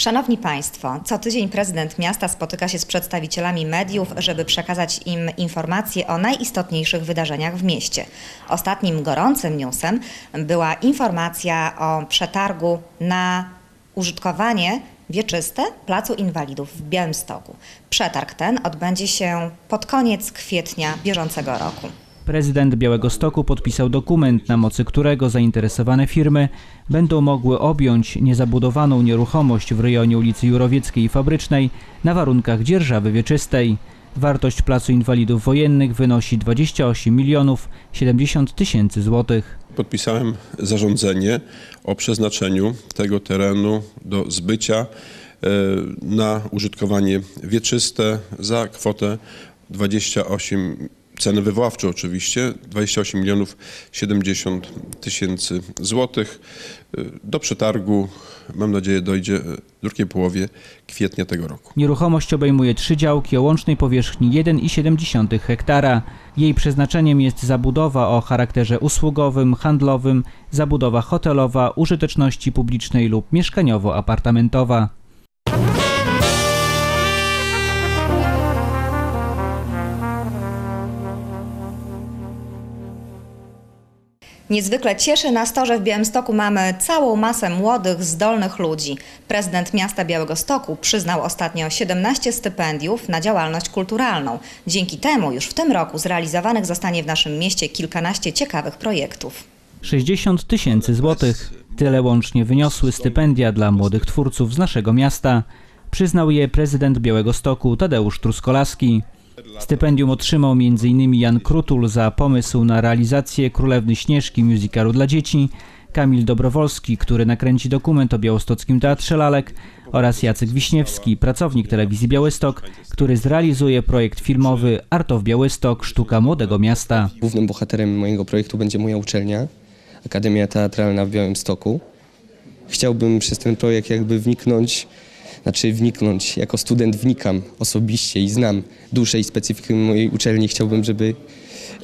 Szanowni Państwo, co tydzień prezydent miasta spotyka się z przedstawicielami mediów, żeby przekazać im informacje o najistotniejszych wydarzeniach w mieście. Ostatnim gorącym newsem była informacja o przetargu na użytkowanie wieczyste Placu Inwalidów w Białymstoku. Przetarg ten odbędzie się pod koniec kwietnia bieżącego roku. Prezydent Białego Stoku podpisał dokument, na mocy którego zainteresowane firmy będą mogły objąć niezabudowaną nieruchomość w rejonie ulicy Jurowieckiej i Fabrycznej na warunkach dzierżawy wieczystej. Wartość Placu Inwalidów Wojennych wynosi 28 milionów 70 tysięcy złotych. Podpisałem zarządzenie o przeznaczeniu tego terenu do zbycia e, na użytkowanie wieczyste za kwotę 28 cenę wywoławczą oczywiście 28 milionów 70 tysięcy złotych. Do przetargu mam nadzieję dojdzie w drugiej połowie kwietnia tego roku. Nieruchomość obejmuje trzy działki o łącznej powierzchni 1,7 hektara. Jej przeznaczeniem jest zabudowa o charakterze usługowym, handlowym, zabudowa hotelowa, użyteczności publicznej lub mieszkaniowo-apartamentowa. Niezwykle cieszy nas to, że w Białymstoku mamy całą masę młodych, zdolnych ludzi. Prezydent miasta Białego Stoku przyznał ostatnio 17 stypendiów na działalność kulturalną. Dzięki temu już w tym roku zrealizowanych zostanie w naszym mieście kilkanaście ciekawych projektów. 60 tysięcy złotych. Tyle łącznie wyniosły stypendia dla młodych twórców z naszego miasta. Przyznał je prezydent Białego Stoku Tadeusz Truskolaski. Stypendium otrzymał m.in. Jan Krutul za pomysł na realizację Królewny Śnieżki musicalu dla dzieci, Kamil Dobrowolski, który nakręci dokument o Białostockim Teatrze Lalek oraz Jacek Wiśniewski, pracownik telewizji Białystok, który zrealizuje projekt filmowy Artow Białystok – Sztuka Młodego Miasta. Głównym bohaterem mojego projektu będzie moja uczelnia, Akademia Teatralna w Białymstoku. Chciałbym przez ten projekt jakby wniknąć, znaczy wniknąć, jako student wnikam osobiście i znam duszę i specyfikę mojej uczelni. Chciałbym, żeby,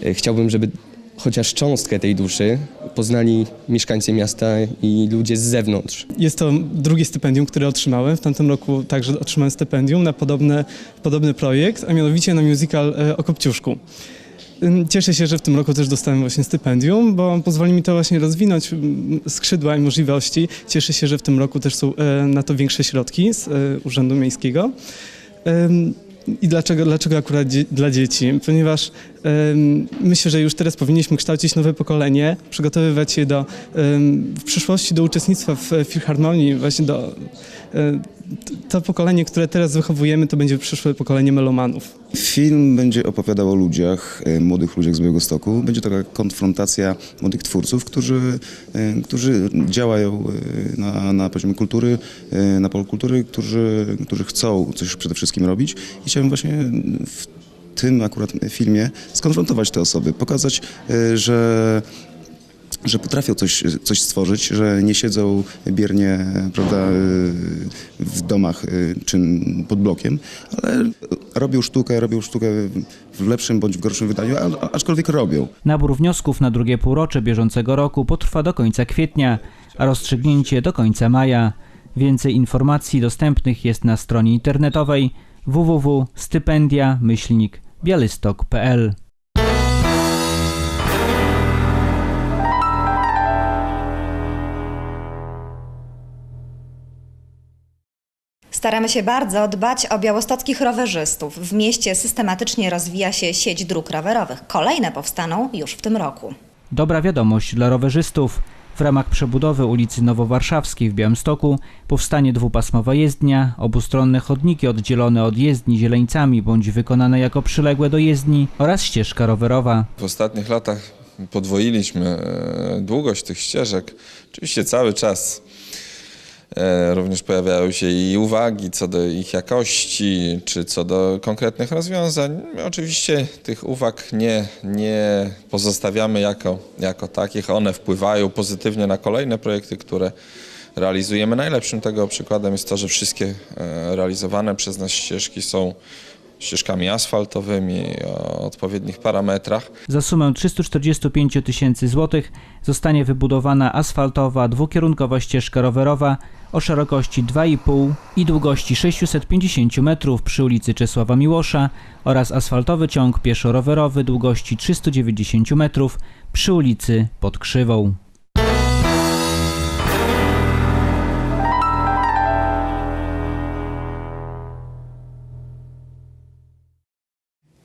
e, chciałbym, żeby chociaż cząstkę tej duszy poznali mieszkańcy miasta i ludzie z zewnątrz. Jest to drugie stypendium, które otrzymałem. W tamtym roku także otrzymałem stypendium na podobne, podobny projekt, a mianowicie na musical e, o Kopciuszku. Cieszę się, że w tym roku też dostałem właśnie stypendium, bo pozwoli mi to właśnie rozwinąć skrzydła i możliwości. Cieszę się, że w tym roku też są e, na to większe środki z e, Urzędu Miejskiego. I dlaczego, dlaczego akurat dla dzieci? Ponieważ myślę, że już teraz powinniśmy kształcić nowe pokolenie, przygotowywać je do, w przyszłości do uczestnictwa w filharmonii, właśnie do... e, to pokolenie, które teraz wychowujemy, to będzie przyszłe pokolenie melomanów. Film będzie opowiadał o ludziach, e, młodych ludziach z Białegostoku. Będzie taka konfrontacja młodych twórców, którzy, e, którzy działają na, na poziomie kultury, na polu kultury, którzy, którzy chcą coś przede wszystkim robić. I chciałem właśnie w tym akurat filmie skonfrontować te osoby, pokazać, e, że że potrafią coś, coś stworzyć, że nie siedzą biernie prawda, w domach y, czy pod blokiem, ale robią sztukę, robią sztukę w lepszym bądź w gorszym wydaniu, aczkolwiek robią. Nabór wniosków na drugie półrocze bieżącego roku potrwa do końca kwietnia, a rozstrzygnięcie do końca maja. Więcej informacji dostępnych jest na stronie internetowej www.stypendia-bialystok.pl Staramy się bardzo dbać o białostockich rowerzystów. W mieście systematycznie rozwija się sieć dróg rowerowych. Kolejne powstaną już w tym roku. Dobra wiadomość dla rowerzystów. W ramach przebudowy ulicy Nowowarszawskiej w Białymstoku powstanie dwupasmowa jezdnia, obustronne chodniki oddzielone od jezdni zieleńcami bądź wykonane jako przyległe do jezdni oraz ścieżka rowerowa. W ostatnich latach podwoiliśmy e, długość tych ścieżek. Oczywiście cały czas również pojawiają się i uwagi co do ich jakości, czy co do konkretnych rozwiązań. My oczywiście tych uwag nie, nie pozostawiamy jako, jako takich. One wpływają pozytywnie na kolejne projekty, które realizujemy. Najlepszym tego przykładem jest to, że wszystkie e, realizowane przez nas ścieżki są ścieżkami asfaltowymi o odpowiednich parametrach. Za sumę 345 000 tysięcy złotych zostanie wybudowana asfaltowa dwukierunkowa ścieżka rowerowa o szerokości 2,5 i długości 650 metrów przy ulicy Czesława Miłosza oraz asfaltowy ciąg pieszo-rowerowy długości 390 metrów przy ulicy Pod Krzywą.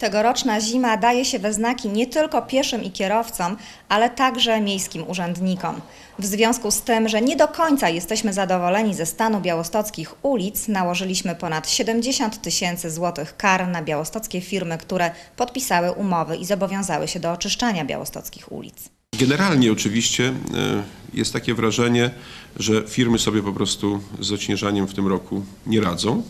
Tegoroczna zima daje się we znaki nie tylko pieszym i kierowcom, ale także miejskim urzędnikom. W związku z tym, że nie do końca jesteśmy zadowoleni ze stanu białostockich ulic, nałożyliśmy ponad 70 tysięcy złotych kar na białostockie firmy, które podpisały umowy i zobowiązały się do oczyszczania białostockich ulic. Generalnie oczywiście e, jest takie wrażenie, że firmy sobie po prostu z odśnieżaniem w tym roku nie radzą.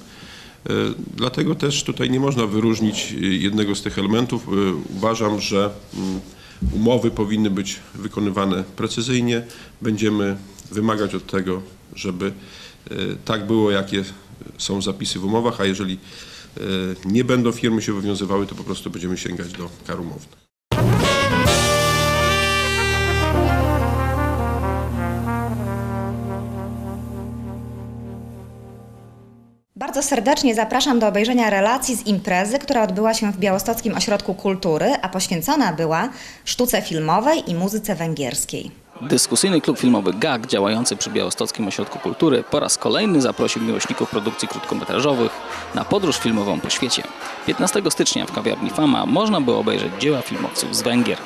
E, Dlatego też tutaj nie można wyróżnić e, jednego z tych elementów. E, Uważam, że mm, umowy powinny być wykonywane precyzyjnie. Będziemy wymagać od tego, żeby tak było, jakie są zapisy w umowach, a jeżeli nie będą firmy się wywiązywały, to po prostu będziemy sięgać do kar umownych. Bardzo serdecznie zapraszam do obejrzenia relacji z imprezy, która odbyła się w Białostockim Ośrodku Kultury, a poświęcona była sztuce filmowej i muzyce węgierskiej. Dyskusyjny klub filmowy GAG działający przy Białostockim Ośrodku Kultury po raz kolejny zaprosił miłośników produkcji krótkometrażowych na podróż filmową po świecie. 15 stycznia w kawiarni Fama można było obejrzeć dzieła filmowców z Węgier.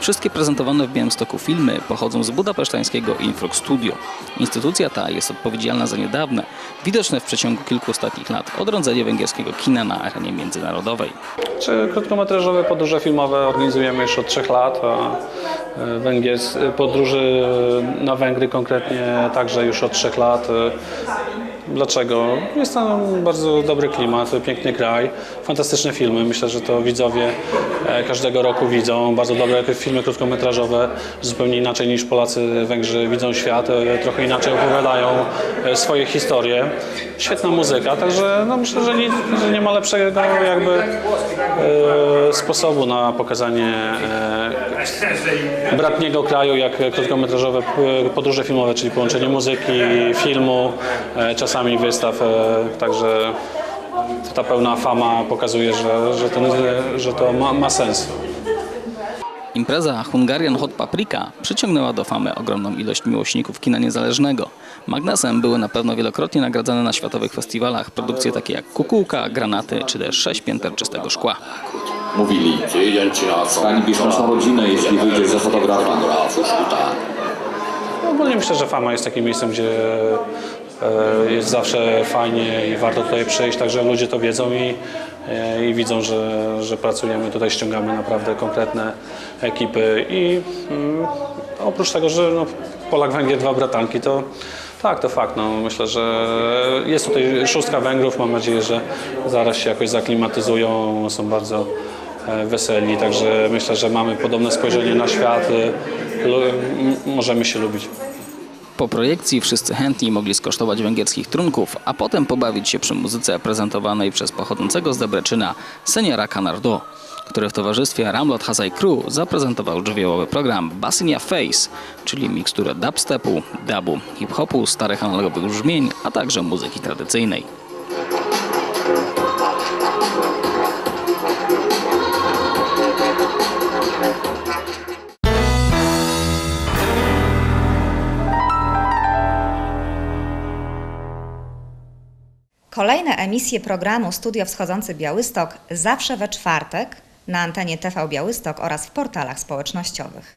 Wszystkie prezentowane w Białymstoku filmy pochodzą z budapesztańskiego Infrog Studio. Instytucja ta jest odpowiedzialna za niedawne, widoczne w przeciągu kilku ostatnich lat, odrodzenie węgierskiego kina na arenie międzynarodowej. Czy krótkometrażowe podróże filmowe organizujemy już od trzech lat, a e, Węgiers, podróży na Węgry konkretnie także już od trzech lat. Dlaczego? Jest tam bardzo dobry klimat, piękny kraj, fantastyczne filmy. Myślę, że to widzowie e, każdego roku widzą. Bardzo dobre filmy krótkometrażowe, zupełnie inaczej niż Polacy, Węgrzy widzą świat, e, trochę inaczej opowiadają e, swoje historie. Świetna muzyka, także no myślę, że nie, że nie ma lepszego jakby sposobu na pokazanie bratniego kraju jak krótkometrażowe podróże filmowe, czyli połączenie muzyki, filmu, e, czasami wystaw, e, także ta pełna fama pokazuje, że, że, ten, że to ma, ma sens. Impreza Hungarian Hot Paprika przyciągnęła do famy ogromną ilość miłośników kina niezależnego. Magnesem były na pewno wielokrotnie nagradzane na światowych festiwalach produkcje takie jak Kukułka, Granaty czy też Sześć pięter czystego szkła. Mówili, hańbisz na rodzinę, jeśli wyjdziesz za fotografa. Ogólnie myślę, że fama jest takim miejscem, gdzie jest zawsze fajnie i warto tutaj przyjść, także ludzie to wiedzą i, e, i widzą, że, że pracujemy tutaj, ściągamy naprawdę konkretne ekipy i mm, oprócz tego, że no, Polak, Węgier, dwa bratanki, to tak, to fakt. No, myślę, że jest tutaj szóstka Węgrów, mam nadzieję, że zaraz się jakoś zaklimatyzują, są bardzo e, weseli, także myślę, że mamy podobne spojrzenie na świat, e, m- możemy się lubić. Po projekcji wszyscy chętni mogli skosztować węgierskich trunków, a potem pobawić się przy muzyce prezentowanej przez pochodzącego z Debreczyna seniora Canardo, który w towarzystwie Ramlot Hazai Crew zaprezentował żywiołowy program Basynia Face, czyli miksturę dubstepu, dubu, hip-hopu, starych analogowych brzmień, a także muzyki tradycyjnej. Kolejne emisje programu Studio Wschodzący Białystok zawsze we czwartek na antenie TV Białystok oraz w portalach społecznościowych.